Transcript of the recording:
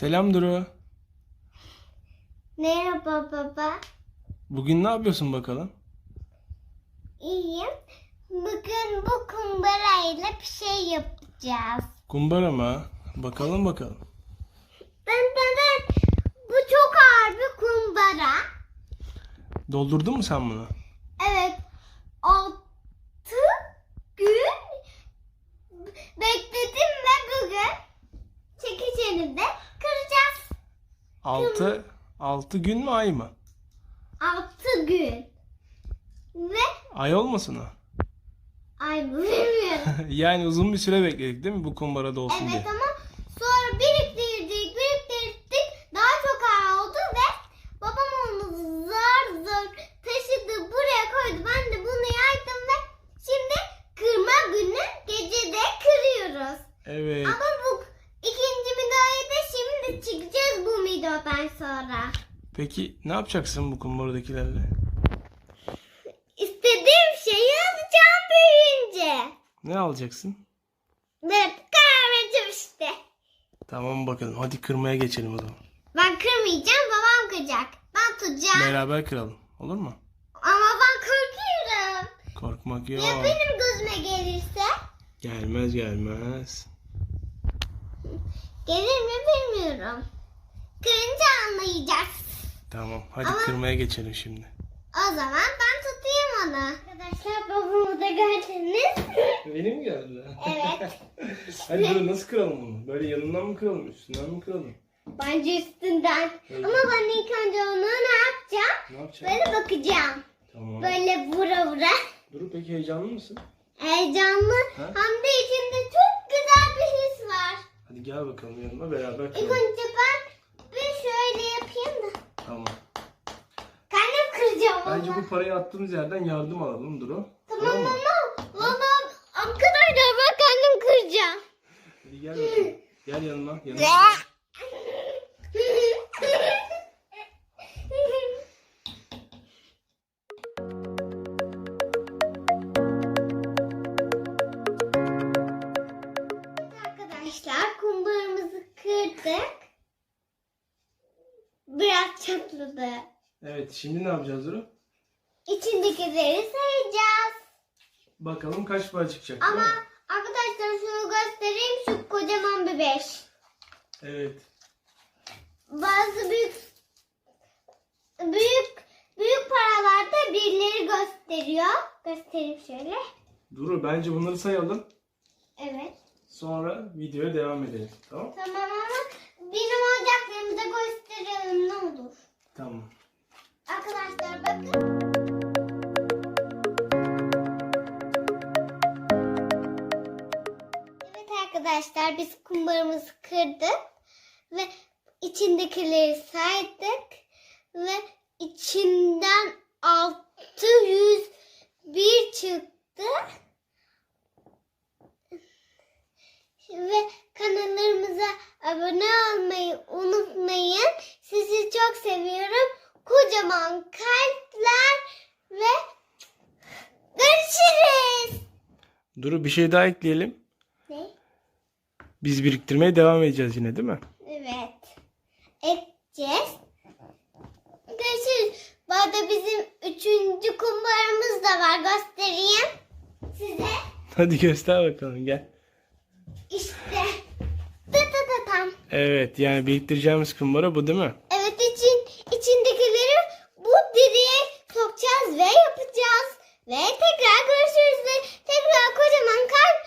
Selam Duru. Merhaba baba. Bugün ne yapıyorsun bakalım? İyiyim. Bugün bu kumbarayla bir şey yapacağız. Kumbara mı? Bakalım bakalım. Ben ben bu çok ağır bir kumbara. Doldurdun mu sen bunu? Evet. Altı gün bekledim ve bugün çekiceni de kıracağız. 6 6 gün mü ay mı? Altı gün. Ve Ay olmasın o. ay bilmiyorum. yani uzun bir süre bekledik değil mi bu kumbarada olsun diye. Evet ama sonra biriktirdik, biriktirdik. Daha çok ağır oldu ve babam onu zar zor taşıdı buraya koydu. Ben de bunu yaydım ve şimdi kırma günü gecede kırıyoruz. Evet. Ama bu ikinci midayı da şimdi çıkacağız bu midadan sonra. Peki ne yapacaksın bu kumbaradakilerle? İstediğim şeyi alacağım büyüyünce. Ne alacaksın? Karar vereceğim işte. Tamam bakalım. Hadi kırmaya geçelim o zaman. Ben kırmayacağım babam kıracak. Ben tutacağım. Beraber kıralım. Olur mu? Ama ben korkuyorum. Korkmak yok. Ya benim gözüme gelirse? Gelmez gelmez. Gelir mi bilmiyorum. Kırınca anlayacağız. Tamam. Hadi Ama- kırmaya geçelim şimdi. O zaman ben tutayım onu. Arkadaşlar babamı da gördünüz. Benim geldi. Evet. Hadi dur nasıl kıralım bunu? Böyle yanından mı kıralım? Üstünden mi kıralım? Bence üstünden. Evet. Ama ben ilk önce onu ne yapacağım? Ne yapacağız? Böyle bakacağım. Tamam. Böyle vura vura. Duru peki heyecanlı mısın? Heyecanlı. Ha? Hem de içinde çok güzel bir his var. Hadi gel bakalım yanıma beraber İlk kıralım. önce ben bir şöyle yapayım da. Tamam. Kendim kıracağım Bence bu parayı attığımız yerden yardım alalım Duru. Tamam mı? ama valla arkadaşlar ben kendim kıracağım. Hadi gel bakalım. Gel yanıma. yanıma. Çatladı. Evet şimdi ne yapacağız Duru? İçindekileri sayacağız. Bakalım kaç para çıkacak. Ama değil mi? arkadaşlar şunu göstereyim şu kocaman bir beş. Evet. Bazı büyük büyük büyük paralarda birileri gösteriyor. Göstereyim şöyle. Duru bence bunları sayalım. Evet. Sonra videoya devam edelim. Tamam? Tamam ama benim oyuncaklarımı da gösterelim ne olur. Tamam. Arkadaşlar bakın. Evet arkadaşlar biz kumbaramızı kırdık ve içindekileri saydık ve içinden 601 çıktı. Duru bir şey daha ekleyelim. Ne? Biz biriktirmeye devam edeceğiz yine değil mi? Evet. Edeceğiz. Görüşürüz. Bu arada bizim üçüncü kumbaramız da var. Göstereyim size. Hadi göster bakalım gel. İşte. Tı tı tı tam. Evet yani biriktireceğimiz kumbara bu değil mi? Evet için içindekileri bu deriye sokacağız ve yapacağız. Ve tekrar görüşürüz. Ne Tekrar kocaman kalp.